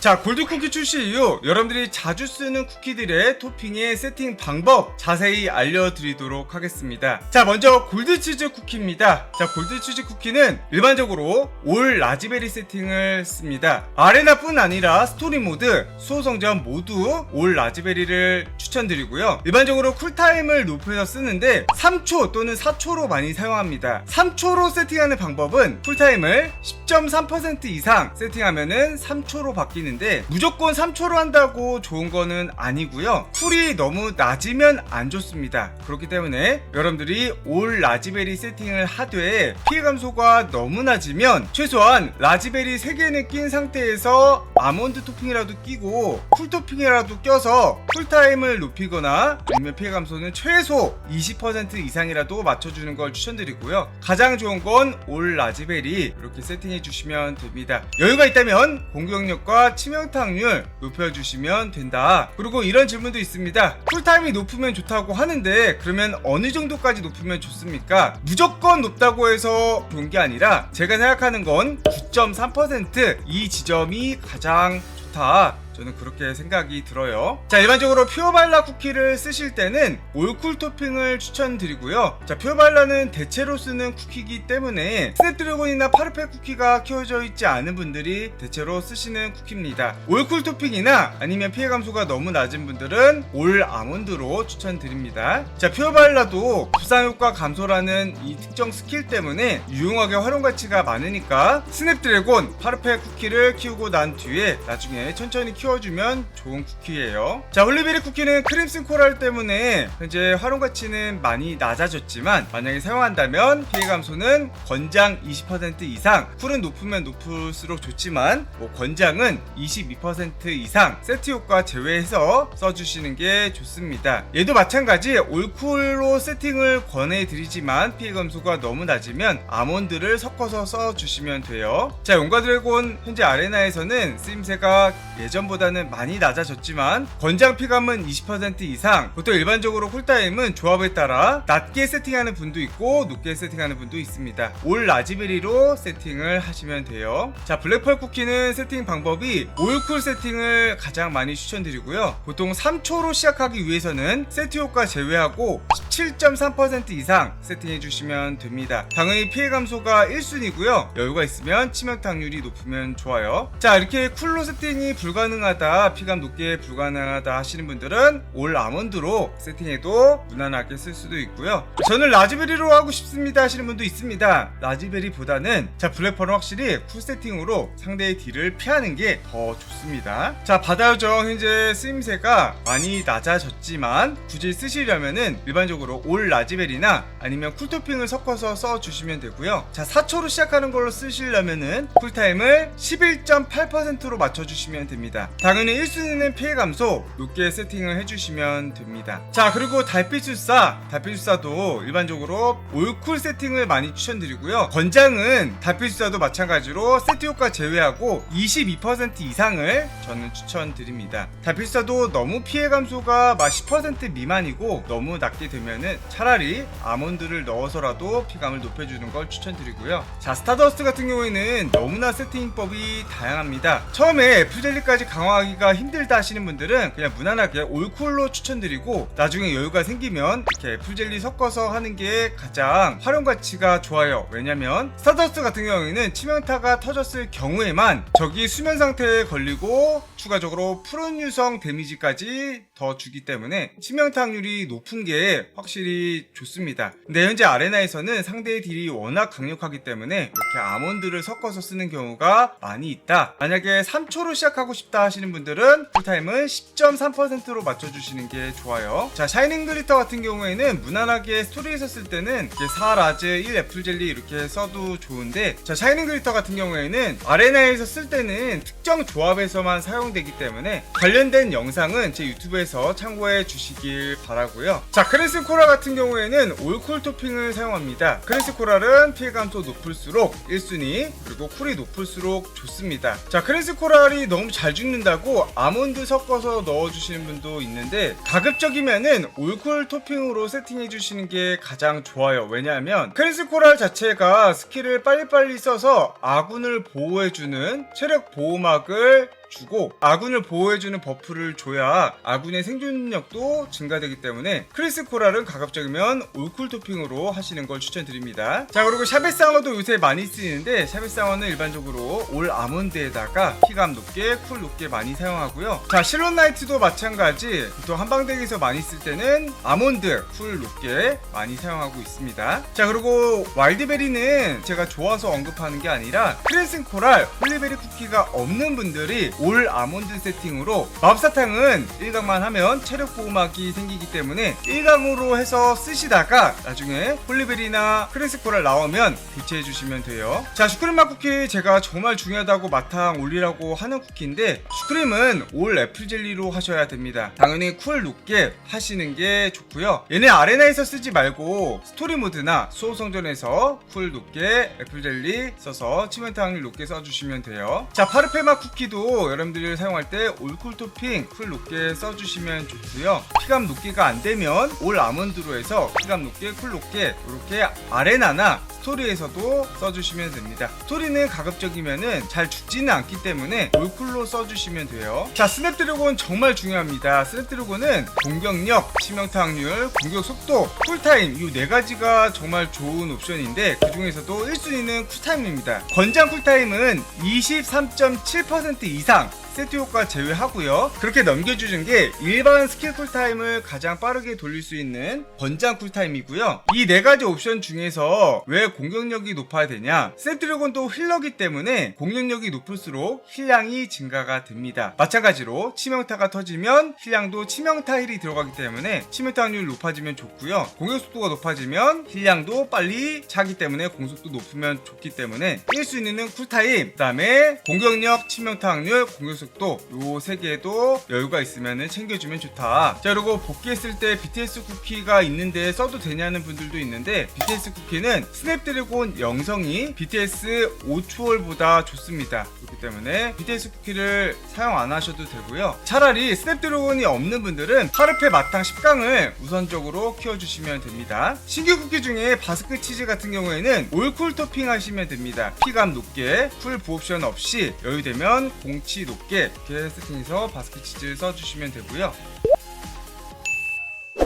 자 골드 쿠키 출시 이후 여러분들이 자주 쓰는 쿠키들의 토핑의 세팅 방법 자세히 알려드리도록 하겠습니다. 자 먼저 골드 치즈 쿠키입니다. 자 골드 치즈 쿠키는 일반적으로 올 라즈베리 세팅을 씁니다. 아레나뿐 아니라 스토리 모드 수호 성전 모두 올 라즈베리를 추천드리고요. 일반적으로 쿨타임을 높여서 쓰는데 3초 또는 4초로 많이 사용합니다. 3초로 세팅하는 방법은 쿨타임을 10.3% 이상 세팅하면은 3초로 바뀌는 데 무조건 3초로 한다고 좋은 거는 아니고요. 쿨이 너무 낮으면 안 좋습니다. 그렇기 때문에 여러분들이 올 라즈베리 세팅을 하되 피해 감소가 너무 낮으면 최소한 라즈베리 3개는 낀 상태에서 아몬드 토핑이라도 끼고 쿨 토핑이라도 껴서 쿨타임을 높이거나 아니면 피해 감소는 최소 20% 이상이라도 맞춰주는 걸 추천드리고요. 가장 좋은 건 올 라즈베리 이렇게 세팅해 주시면 됩니다. 여유가 있다면 공격력과 치명타률 높여주시면 된다. 그리고 이런 질문도 있습니다. 쿨타임이 높으면 좋다고 하는데 그러면 어느 정도까지 높으면 좋습니까? 무조건 높다고 해서 좋은 게 아니라 제가 생각하는 건 9.3%이 지점이 가장 좋다 저는 그렇게 생각이 들어요. 자, 일반적으로 퓨어발라 쿠키를 쓰실 때는 올쿨 토핑을 추천드리고요. 자, 퓨어발라는 대체로 쓰는 쿠키이기 때문에 스냅드래곤이나 파르페 쿠키가 키워져 있지 않은 분들이 대체로 쓰시는 쿠키입니다. 올쿨 토핑이나 아니면 피해 감소가 너무 낮은 분들은 올 아몬드로 추천드립니다. 자, 퓨어발라도 부상 효과 감소라는 이 특정 스킬 때문에 유용하게 활용 가치가 많으니까 스냅드래곤, 파르페 쿠키를 키우고 난 뒤에 나중에 천천히 키워 키워주면 좋은 쿠키예요. 자, 홀리베리 쿠키는 크림슨 코랄 때문에 현재 활용 가치는 많이 낮아졌지만 만약에 사용한다면 피해 감소는 권장 20% 이상, 쿨은 높으면 높을수록 좋지만 뭐 권장은 22% 이상 세트 효과 제외해서 써주시는 게 좋습니다. 얘도 마찬가지 올쿨로 세팅을 권해드리지만 피해 감소가 너무 낮으면 아몬드를 섞어서 써주시면 돼요. 자, 용과 드래곤 현재 아레나에서는 쓰임새가 예전보다 보다는 많이 낮아졌지만 권장 피감은 20% 이상. 보통 일반적으로 쿨타임은 조합에 따라 낮게 세팅하는 분도 있고 높게 세팅하는 분도 있습니다. 올 라즈베리로 세팅을 하시면 돼요. 자 블랙펄 쿠키는 세팅 방법이 올쿨 세팅을 가장 많이 추천드리고요. 보통 3초로 시작하기 위해서는 세트 효과 제외하고 17.3% 이상 세팅해 주시면 됩니다. 당연히 피해 감소가 1순위고요. 여유가 있으면 치명타률이 높으면 좋아요. 자 이렇게 쿨로 세팅이 불가능하다 피감 높게 불가능하다 하시는 분들은 올 아몬드로 세팅해도 무난하게 쓸 수도 있고요. 저는 라즈베리로 하고 싶습니다 하시는 분도 있습니다. 라즈베리보다는 자 블랙펄은 확실히 쿨 세팅으로 상대의 딜을 피하는 게 더 좋습니다. 자 바다 요정 현재 쓰임새가 많이 낮아졌지만 굳이 쓰시려면은 일반적으로 올 라즈베리나 아니면 쿨토핑을 섞어서 써주시면 되고요 자 4초로 시작하는 걸로 쓰시려면은 쿨타임을 11.8%로 맞춰주시면 됩니다 당연히 1순위는 피해 감소 높게 세팅을 해주시면 됩니다. 자 그리고 달빛술사 달빛술사도 일반적으로 올쿨 세팅을 많이 추천드리고요. 권장은 달빛술사도 마찬가지로 세트 효과 제외하고 22% 이상을 저는 추천드립니다. 달빛술사도 너무 피해 감소가 막10% 미만이고 너무 낮게 되면 은 차라리 아몬드를 넣어서라도 피감을 높여주는 걸 추천드리고요. 자 스타더스트 같은 경우에는 너무나 세팅법이 다양합니다. 처음에 애플젤리까지 강화 강화하기가 힘들다 하시는 분들은 그냥 무난하게 올쿨로 추천드리고 나중에 여유가 생기면 이렇게 애플젤리 섞어서 하는 게 가장 활용 가치가 좋아요. 왜냐면 스타더스트 같은 경우에는 치명타가 터졌을 경우에만 적이 수면 상태에 걸리고 추가적으로 푸른 유성 데미지까지 더 주기 때문에 치명타 확률이 높은 게 확실히 좋습니다. 근데 현재 아레나에서는 상대의 딜이 워낙 강력하기 때문에 이렇게 아몬드를 섞어서 쓰는 경우가 많이 있다. 만약에 3초로 시작하고 싶다 하시는 분들은 쿨타임은 10.3%로 맞춰주시는 게 좋아요. 자, 샤이닝 글리터 같은 경우에는 무난하게 스토리에서 쓸 때는 4 라즈, 1 애플 젤리 이렇게 써도 좋은데, 자, 샤이닝 글리터 같은 경우에는 아레나에서 쓸 때는 특정 조합에서만 사용되기 때문에 관련된 영상은 제 유튜브에서 참고해 주시길 바라고요. 자, 크레스 코라 같은 경우에는 올쿨 토핑을 사용합니다. 크레스 코랄은 피해 감소 높을수록 1순위, 그리고 쿨이 높을수록 좋습니다. 자, 크레스 코랄이 너무 잘 죽는다 된다고 아몬드 섞어서 넣어주시는 분도 있는데 가급적이면은 올쿨 토핑으로 세팅해 주시는 게 가장 좋아요 왜냐하면 크리스 코랄 자체가 스킬을 빨리빨리 써서 아군을 보호해주는 체력 보호막을 주고 아군을 보호해주는 버프를 줘야 아군의 생존력도 증가되기 때문에 크리스 코랄은 가급적이면 올쿨 토핑으로 하시는 걸 추천드립니다. 자 그리고 샤베상어도 요새 많이 쓰이는데 샤베상어는 일반적으로 올 아몬드에다가 피감 높게 쿨 높게 많이 사용하고요. 자 실론 나이트도 마찬가지 보통 한방덱에서 많이 쓸 때는 아몬드 쿨 높게 많이 사용하고 있습니다. 자 그리고 와일드베리는 제가 좋아서 언급하는 게 아니라 크레슨 코랄 홀리베리 쿠키가 없는 분들이 올 아몬드 세팅으로 마법사탕은 1강만 하면 체력 보호막이 생기기 때문에 1강으로 해서 쓰시다가 나중에 홀리베리나 크레슨 코랄 나오면 교체해 주시면 돼요. 자 슈크림 맛 쿠키 제가 정말 중요하다고 마탕 올리라고 하는 쿠키인데 슈크림은 올 애플 젤리로 하셔야 됩니다. 당연히 쿨 높게 하시는 게 좋고요. 얘네 아레나에서 쓰지 말고 스토리 모드나 수호성전에서 쿨 높게 애플 젤리 써서 치멘트 확률 높게 써주시면 돼요. 자 파르페마 쿠키도 여러분들이 사용할 때 올쿨 토핑 쿨 높게 써주시면 좋고요. 피감 높게가 안 되면 올 아몬드로 해서 피감 높게 쿨 높게 이렇게 아레나나 스토리에서도 써주시면 됩니다. 스토리는 가급적이면은 잘 죽지는 않기 때문에 올쿨로 써주시면 돼요. 자, 스냅드래곤 정말 중요합니다. 스냅드래곤은 공격력, 치명타 확률, 공격 속도, 쿨타임 이 네 가지가 정말 좋은 옵션인데 그 중에서도 1순위는 쿨타임입니다. 권장 쿨타임은 23.7% 이상 세트 효과 제외하고요. 그렇게 넘겨주는 게 일반 스킬 쿨타임을 가장 빠르게 돌릴 수 있는 권장 쿨타임이고요. 이 네 가지 옵션 중에서 왜 공격력이 높아야 되냐? 세트드래곤도 힐러기 때문에 공격력이 높을수록 힐량이 증가가 됩니다. 마찬가지로 치명타가 터지면 힐량도 치명타 힐이 들어가기 때문에 치명타 확률이 높아지면 좋고요. 공격 속도가 높아지면 힐량도 빨리 차기 때문에 공속도 높으면 좋기 때문에 1순위는 쿨타임, 그 다음에 공격력, 치명타 확률, 공격 속도 요 세 개도 여유가 있으면 챙겨주면 좋다. 자 그리고 복귀했을 때 BTS 쿠키가 있는데 써도 되냐는 분들도 있는데 BTS 쿠키는 스냅드래곤 영성이 BTS 5초월보다 좋습니다. 그렇기 때문에 BTS 쿠키를 사용 안 하셔도 되고요. 차라리 스냅드래곤이 없는 분들은 파르페 마탕 10강을 우선적으로 키워주시면 됩니다. 신규 쿠키 중에 바스크 치즈 같은 경우에는 올쿨 토핑 하시면 됩니다. 피감 높게 풀 부옵션 없이 여유되면 공치 높게 이렇게 세팅해서 바스크 치즈 써주시면 되고요.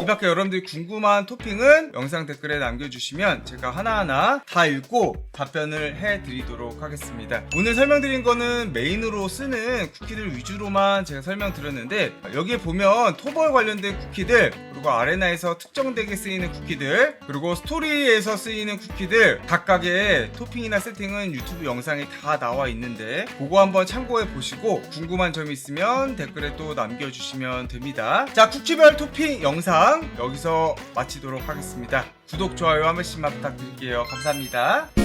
이 밖에 여러분들이 궁금한 토핑은 영상 댓글에 남겨주시면 제가 하나하나 다 읽고 답변을 해드리도록 하겠습니다. 오늘 설명드린 거는 메인으로 쓰는 쿠키들 위주로만 제가 설명드렸는데 여기에 보면 토벌 관련된 쿠키들 그리고 아레나에서 특정 덱에 쓰이는 쿠키들 그리고 스토리에서 쓰이는 쿠키들 각각의 토핑이나 세팅은 유튜브 영상에 다 나와 있는데 그거 한번 참고해 보시고 궁금한 점이 있으면 댓글에 또 남겨주시면 됩니다. 자 쿠키별 토핑 영상 여기서 마치도록 하겠습니다. 구독, 좋아요 한 번씩만 부탁드릴게요. 감사합니다.